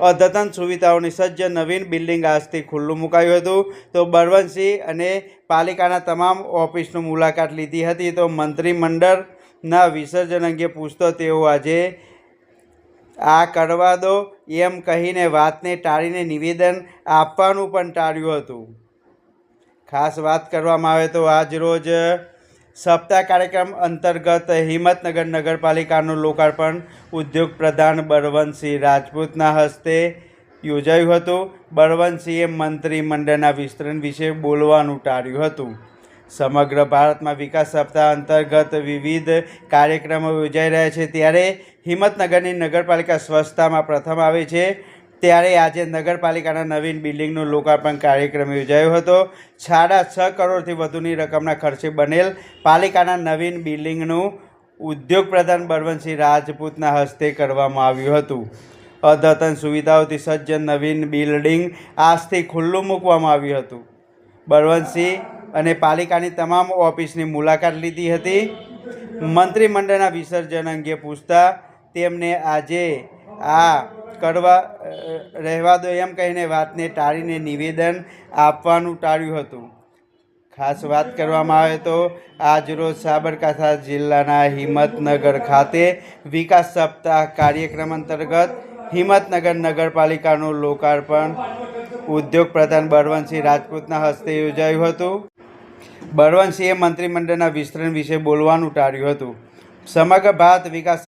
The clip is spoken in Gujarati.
અદ્યતન સુવિધાઓની સજ્જ નવીન બિલ્ડિંગ આજથી ખુલ્લું મુકાયું હતું. તો બળવંતસિંહ અને પાલિકાના તમામ ઓફિસની મુલાકાત લીધી હતી. તો મંત્રીમંડળના વિસર્જન અંગે પૂછતો તેઓ આજે, આ કરવા દો એમ કહીને વાતને ટાળીને નિવેદન આપવાનું પણ ટાળ્યું હતું. ખાસ વાત કરવામાં આવે તો આજ રોજ સપ્તાહ કાર્યક્રમ અંતર્ગત હિંમતનગર નગરપાલિકાનું લોકાર્પણ ઉદ્યોગ પ્રધાન બળવંતસિંહ રાજપૂતના હસ્તે યોજાયું હતું. બળવંતસિંહે મંત્રીમંડળના વિસ્તરણ વિશે બોલવાનું ટાળ્યું હતું. સમગ્ર ભારતમાં વિકાસ સપ્તાહ અંતર્ગત વિવિધ કાર્યક્રમો યોજાઈ રહ્યા છે. ત્યારે હિંમતનગરની નગરપાલિકા સ્વચ્છતામાં પ્રથમ આવે છે. ત્યારે આજે નગરપાલિકાના નવીન બિલ્ડિંગનું લોકાર્પણ કાર્યક્રમ યોજાયો હતો. સાડા છ કરોડથી વધુની રકમના ખર્ચે બનેલ પાલિકાના નવીન બિલ્ડિંગનું ઉદ્યોગ પ્રધાન બળવંતસિંહ રાજપૂતના હસ્તે કરવામાં આવ્યું હતું. અદ્યતન સુવિધાઓથી સજ્જ નવીન બિલ્ડિંગ આજથી ખુલ્લું મૂકવામાં આવ્યું હતું. બળવંતસિંહ અને પાલિકાની તમામ ઓફિસની મુલાકાત લીધી હતી. મંત્રીમંડળના વિસર્જન અંગે પૂછતા તેમને આજે આ કરવા રહેવા દો એમ કહીને વાતને ટાળીને નિવેદન આપવાનું ટાળ્યું હતું. ખાસ વાત કરવામાં આવે તો આજરોજ સાબરકાંઠા જિલ્લાના હિંમતનગર ખાતે વિકાસ સપ્તાહ કાર્યક્રમ અંતર્ગત હિંમતનગર નગરપાલિકાનું લોકાર્પણ ઉદ્યોગ પ્રધાન બળવંતસિંહ રાજપૂતના હસ્તે યોજાયું હતું. બળવંતસિંહે મંત્રીમંડળના વિસ્તરણ વિશે બોલવાનું ટાળ્યું હતું. સમગ્ર ભારત વિકાસ